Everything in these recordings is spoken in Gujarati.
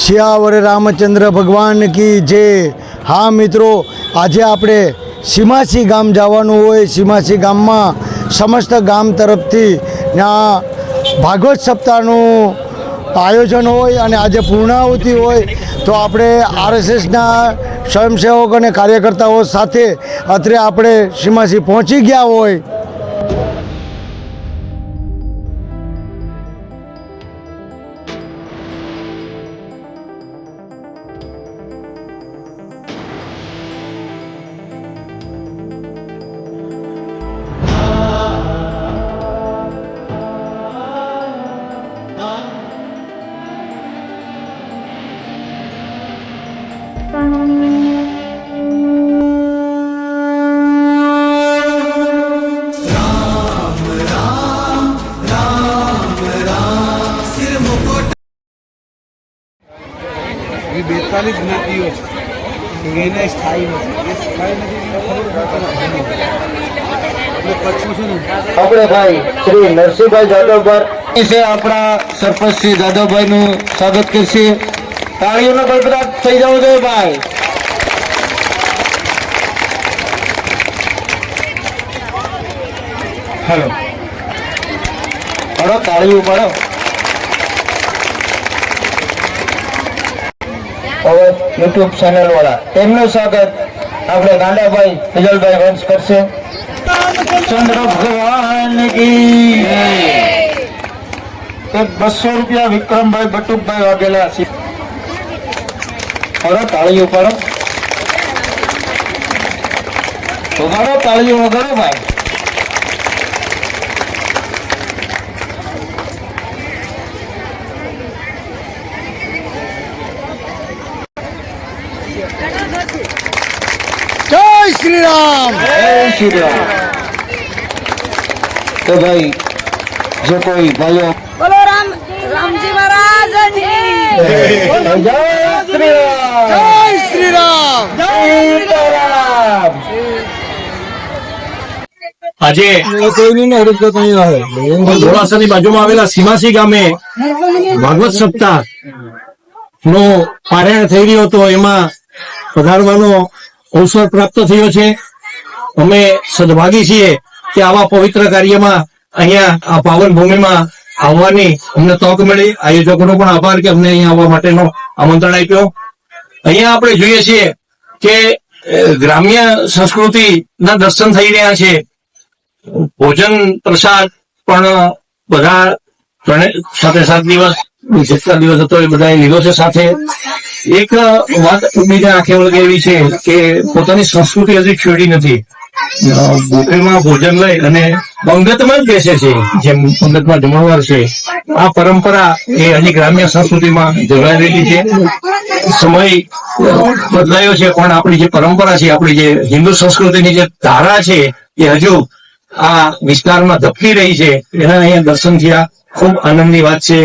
શિયાવર રામચંદ્ર ભગવાન કી જે. હા, મિત્રો, આજે આપણે સીમાસી ગામ જવાનું હોય, સીમાસી ગામમાં સમસ્ત ગામ તરફથી ત્યાં ભાગવત સપ્તાહનું આયોજન હોય અને આજે પૂર્ણાહુતિ હોય, તો આપણે આરએસએસના સ્વયંસેવક અને કાર્યકર્તાઓ સાથે અત્રે આપણે સીમાસી પહોંચી ગયા હોય. એ બેતાલીસ જ્ઞાતિઓ છે. એને સ્થાયી નથી. એ સ્થાયી નથી આપણે ભાઈ શ્રી નરસિંહભાઈ જાદવભાઈ છે આપણા સરપંચ શ્રી જાદવભાઈ નું સ્વાગત કરશે. તાળીઓનો ગડગડાટ થઈ જવો જોઈએ ભાઈ. હેલો. પડો તાળી પાડો. હવે યુટ્યુબ ચેનલ વાળા. તેમનું સ્વાગત આપણે ગાંડાભાઈ વિજલભાઈ વંશ કરશે. ચંદ્ર ભગવાન એક બસો રૂપિયા વિક્રમભાઈ, બટુકભાઈ વાગેલા છે. કરો તાળી કરો વગાડો તાળીઓ વગાડો ભાઈ જય શ્રી રામ જય શ્રી રામ તો ભાઈ જો કોઈ ભાઈઓ બોલો રામ રામજી મહારાજ જય શ્રી રામ. જય શ્રી રામ. સીતારામ. આજે ધોળાસાની બાજુમાં આવેલા સીમાસી ગામે ભાગવત સપ્તાહ નો પારાયણ થઈ રહ્યો હતો. એમાં પધારવાનો અવસર પ્રાપ્ત થયો છે. અમે સદભાગી છીએ કે આવા પવિત્ર કાર્યમાં અહીંયા આ પાવન ભૂમિમાં આવવાની અમને તક મળી. આયોજકોનો પણ આભાર કે અમને અહીંયા આવવા માટેનો આમંત્રણ આપ્યો. અહીંયા આપણે જોઈએ છીએ કે ગ્રામ્ય સંસ્કૃતિના દર્શન થઈ રહ્યા છે. ભોજન પ્રસાદ પણ બધા સાથે સાત દિવસ, જેટલા દિવસ હતો એ બધા લીધો છે સાથે. એક વાત બીજા આંખે વળગે એવી છે કે પોતાની સંસ્કૃતિ હજી છોડી નથી. ભોજન લઈ અને પંગતમાં જ બેસે છે. જેમ પંગતમાં જમણવાર છે. આ પરંપરા એ હજી ગ્રામ્ય સંસ્કૃતિમાં જળવાયેલી છે. સમય બદલાયો છે, પણ આપણી જે પરંપરા છે, આપણી જે હિન્દુ સંસ્કૃતિની જે ધારા છે, એ હજુ આ વિસ્તારમાં ધપકી રહી છે. એના અહીંયા દર્શન થયા. ખૂબ આનંદની વાત છે.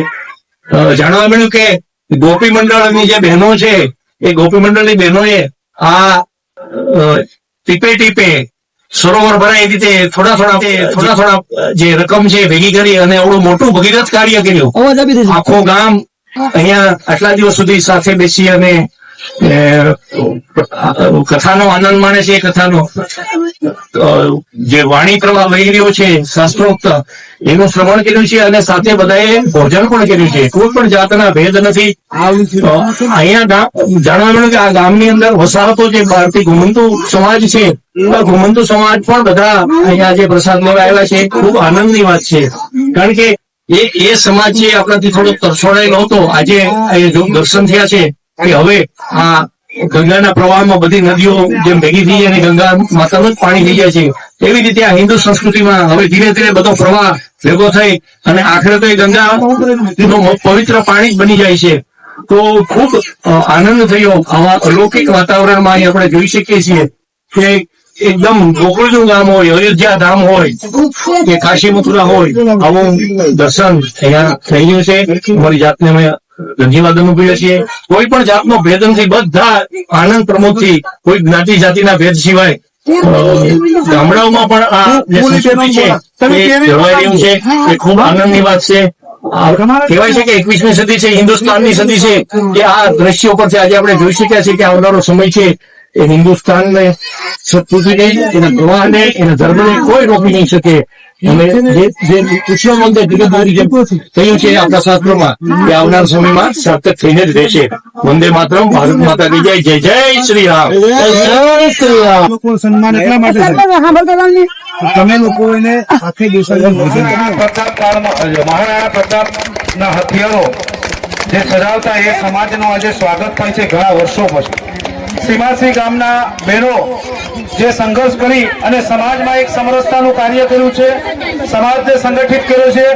જાણવા મળ્યું કે ગોપી મંડળની જે બહેનો છે, એ ગોપી મંડળની બહેનોએ આ ટીપે ટીપે સરોવર ભરાય એ રીતે થોડા થોડા થોડા થોડા જે રકમ છે ભેગી કરી અને આવડું મોટું ભગીરથ કાર્ય કર્યું. આખો ગામ અહીંયા આટલા દિવસ સુધી સાથે બેસી અને કથાનો આનંદ માણે છે એ કથાનો. જે વાણી પ્રવાહ વહી રહ્યો છે શાસ્ત્રોક્ત એનું શ્રવણ કર્યું છે અને સાથે બધાએ ભોજન પણ કર્યું છે. કોઈ પણ જાતના ભેદ નથી. અહીંયા જાણવા મળ્યું કે આ ગામની અંદર વસાહતો જે ભારતીય ઘુમંતુ સમાજ છે ઘુમંતુ સમાજ પણ બધા અહીંયા જે પ્રસાદ લેવા આવ્યા છે ખૂબ આનંદની વાત છે. કારણ કે એ એ સમાજ છે આપણાથી થોડો તરછોડાયેલો હતો. આજે જો દર્શન થયા છે કે હવે આ ગંગાના પ્રવાહમાં બધી નદીઓ જેમ ભેગી થઈ અને ગંગા માતાનું જ પાણી થઈ જાય છે. એવી રીતે આ હિન્દુ સંસ્કૃતિમાં હવે ધીરે ધીરે બધો પ્રવાહ ભેગો થઈ અને આખરે તો એ ગંગા પવિત્ર પાણી જ બની જાય છે. તો ખૂબ આનંદ થયો આવા અલૌકિક વાતાવરણમાં અહીં આપણે જોઈ શકીએ છીએ કે એકદમ ગોકુળનું ગામ હોય, અયોધ્યા ધામ હોય, કે કાશી મથુરા હોય, આવું દર્શન અહીંયા થઈ ગયું છે. અમારી જાતને અમે ધન્યવાદ અનુભવીએ છીએ કોઈ પણ જાતનો ભેદ નથી બધા આનંદ પ્રમોદથી કોઈ જ્ઞાતિ જાતિના ભેદ સિવાય ગામડાઓમાં પણ આ જે સંસ્કૃતિ છે એ જળવાઈ રહ્યું છે એ ખૂબ આનંદની વાત છે. કહેવાય છે કે એકવીસમી સદી છે હિન્દુસ્તાનની સદી છે કે આ દ્રશ્યો પરથી આજે આપણે જોઈ શક્યા છીએ કે આવનારો સમય છે. એ હિન્દુસ્તાનને સંસ્કૃતિને એના પ્રવાહને એના ધર્મને કોઈ રોકી નહીં શકે. અને જે જે કૃષ્ણ મંદિર જગતગુરુ જેમ કહ્યું છે આપણા શાસ્ત્રોમાં કે આવનાર સમયમાં સાર્થક થઈને જ રહેશે. વંદે માતરમ ભારત માતા કી જય જય જય શ્રી રામ. જય શ્રી રામ. લોકો સન્માન એટલા માટે તમે લોકો એને આખી દિવસે પ્રતાપ કાળમાં મહારાણા પ્રતાપના હથિયારો જે સજાવતા એ સમાજનું આજે સ્વાગત થાય છે ઘણા વર્ષો પછી. સીમાસી ગામના બહેનો જે સંઘર્ષ કરી અને સમાજમાં એક સમરસતાનું કાર્ય કર્યું છે, સમાજને સંગઠિત કર્યો છે.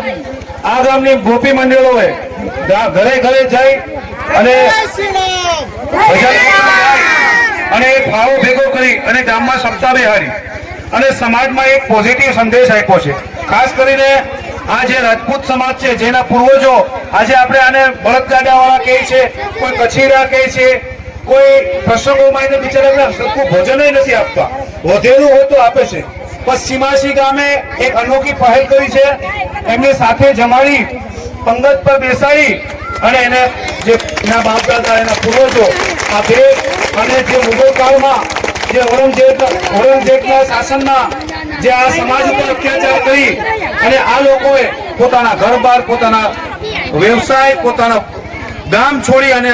આ ગામની ગોપી મંડળોએ ઘરે ઘરે જઈ અને અને ફાળો ભેગો કરી અને ગામમાં સપ્તાહ બિહારી અને સમાજમાં એક પોઝિટિવ સંદેશ આપ્યો છે. ખાસ કરીને આ જે રાજપૂત સમાજ છે, જેના પૂર્વજો આજે આપણે આને બળદગાડાવાળા કહે છે, કોઈ કચીરા કહે છે કોઈ પ્રસંગોમાં એને બિચારાને સરખું ભોજન નથી આપતા. વધેલું હોય તો આપે છે. પશ્ચિમાસી ગામે એક અનોખી પહેલ કરી છે. એમને સાથે જમાડી, પંગત પર બેસાડી અને એને જે એના બાપ દાદા એના પૂર્વજો, આ બે અને જે મુગલ કાળમાં જે ઔરંગઝેબ, ઔરંગઝેબના શાસનમાં જે આ સમાજ ઉપર અત્યાચાર કરી અને આ લોકોએ પોતાના ઘર બાર પોતાના વ્યવસાય, પોતાના ગામ છોડી અને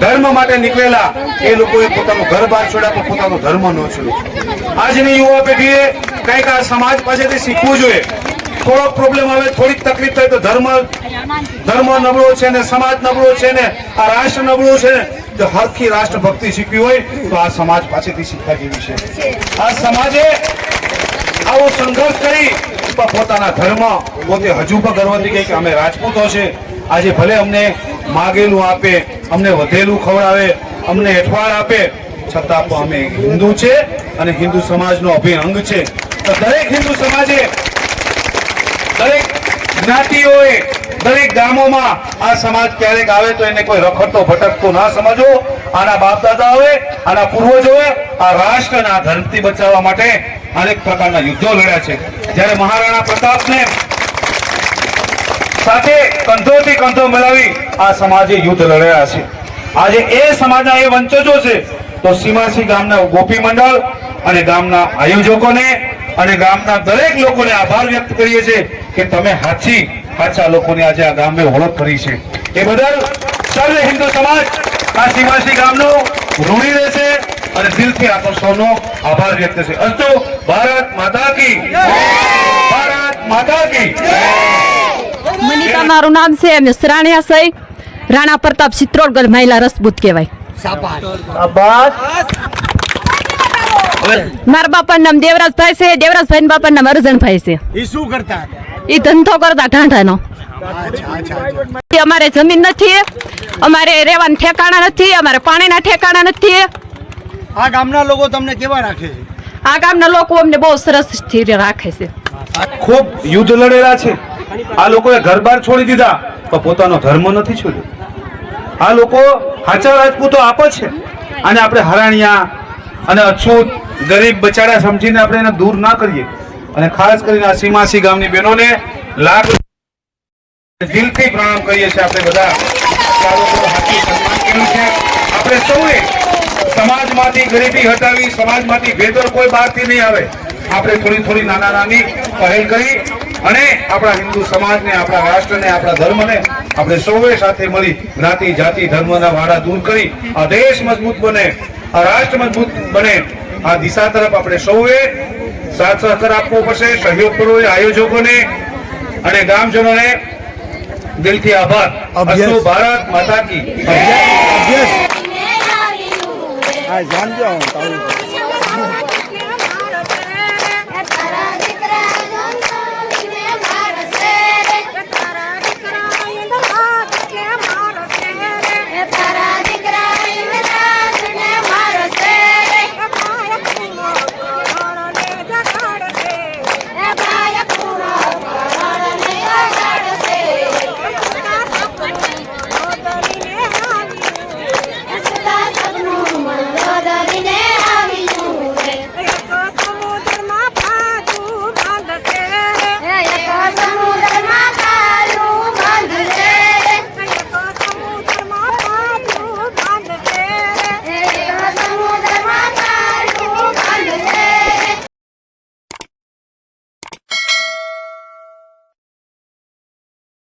ધર્મ માટે નીકળેલા એ લોકોએ પોતાનું ઘર બહાર છોડ્યા પણ પોતાનો ધર્મ ન છોડ્યો. આજની યુવા પેઢીએ કંઈક આ સમાજ પાસેથી શીખવું જોઈએ. થોડોક પ્રોબ્લેમ આવે, થોડીક તકલીફ થાય તો ધર્મ ધર્મ નબળો છે ને સમાજ નબળો છે ને, આ રાષ્ટ્ર નબળું છે જો હરખી રાષ્ટ્ર ભક્તિ શીખવી હોય તો આ સમાજ પાસેથી શીખવા જેવી છે. આ સમાજે આવો સંઘર્ષ કરી પોતાના ધર્મ પોતે હજુ પણ ગર્વથી કહે કે અમે રાજપૂતો છે. આજે ભલે અમને માગેલું આપે, અમને વધેલું ખવડાવે, અમને એઠવાડ આપે. છતાં પણ અમે હિન્દુ છે અને હિન્દુ સમાજનો અભિઅંગ અંગ છે. તો દરેક હિન્દુ સમાજે, દરેક જ્ઞાતિઓએ, દરેક ગામોમાં આ સમાજ ક્યારેક આવે તો એને કોઈ રખડતો, ભટકતો ના સમજો. આના બાપ દાદા આવે આના પૂર્વજોએ આ રાષ્ટ્રના ધર્મથી બચાવવા માટે અનેક પ્રકારના યુદ્ધો લડ્યા છે. જ્યારે મહારાણા પ્રતાપને સાથે કંધોથી કંધો મિલાવી આ સમાજે યુદ્ધ લડ્યા છે. આજે એ સમાજના એ વંચજો છે તો સીમાસી ગામના ગોપી મંડળ અને ગામના આયોજકોને અને ગામના દરેક લોકોને આભાર વ્યક્ત કરીએ છીએ કે તમે હાચી પાછા લોકોને આજે આ ગામે ઓળખ કરી છે. એ બદલ સર્વ હિન્દુ સમાજ આ સીમાસી ગામનો ઋણી રહેશે અને દિલથી આપણ સૌનો આભાર વ્યક્ત છે. અસ્તુ, ભારત માતા કી. ભારત માતા કી. મનિકા મારું નામ છે અમે સરાણિયા સહી રાણા પ્રતાપ ચિત્રોડગઢ મહિલા રસબૂત કહેવાય. મારા બાપા નામ દેવરાજભાઈ છે. દેવરાજભાઈ ના બાપા નામ અરજણભાઈ છે. એ શું કરતા એ ધંધો કરતા ઢાંઢાનો. અમારે જમીન નથી. અમારે રહેવાના ઠેકાણા નથી. અમારે પાણીના ઠેકાણા નથી. આ ગામના લોકો તમને કેવા રાખે છે? આ ગામના લોકો અમને બહુ સરસ સ્થિર રાખે છે. ખૂબ યુદ્ધ લડેલા છે. આ લોકોએ ઘર બાર છોડી દીધા. પણ પોતાનો ધર્મ નથી છોડ્યો. આ લોકો હાચા રાજપૂતો આપે છે. અને આપણે હરાણિયા અને અછૂત, ગરીબ બચાડા સમજીને આપણે એને દૂર ના કરીએ. અને ખાસ કરીને આ સીમાસી ગામની બહેનોને લાખ દિલથી પ્રણામ કરીએ છીએ આપણે બધા. આપણે સૌએ સમાજમાંથી ગરીબી હટાવી, સમાજમાંથી ભેદર કોઈ બહારથી નહીં આવે. આપણે થોડી થોડી નાના નાની પહેલ કરી અને આપણા હિન્દુ સમાજને આપણા રાષ્ટ્રને આપણા ધર્મને આપણે સૌએ સાથે મળી જ્ઞાતિ જાતિ ધર્મના વાડા દૂર કરી આ દેશ મજબૂત બને આ રાષ્ટ્ર મજબૂત બને આ દિશા તરફ આપણે સૌએ સાથ સહકાર આપવો પડશે સહયોગ કરવો આયોજકોને અને ગામજનોને દિલથી આભાર. ભારત માતા કી હા જાણજો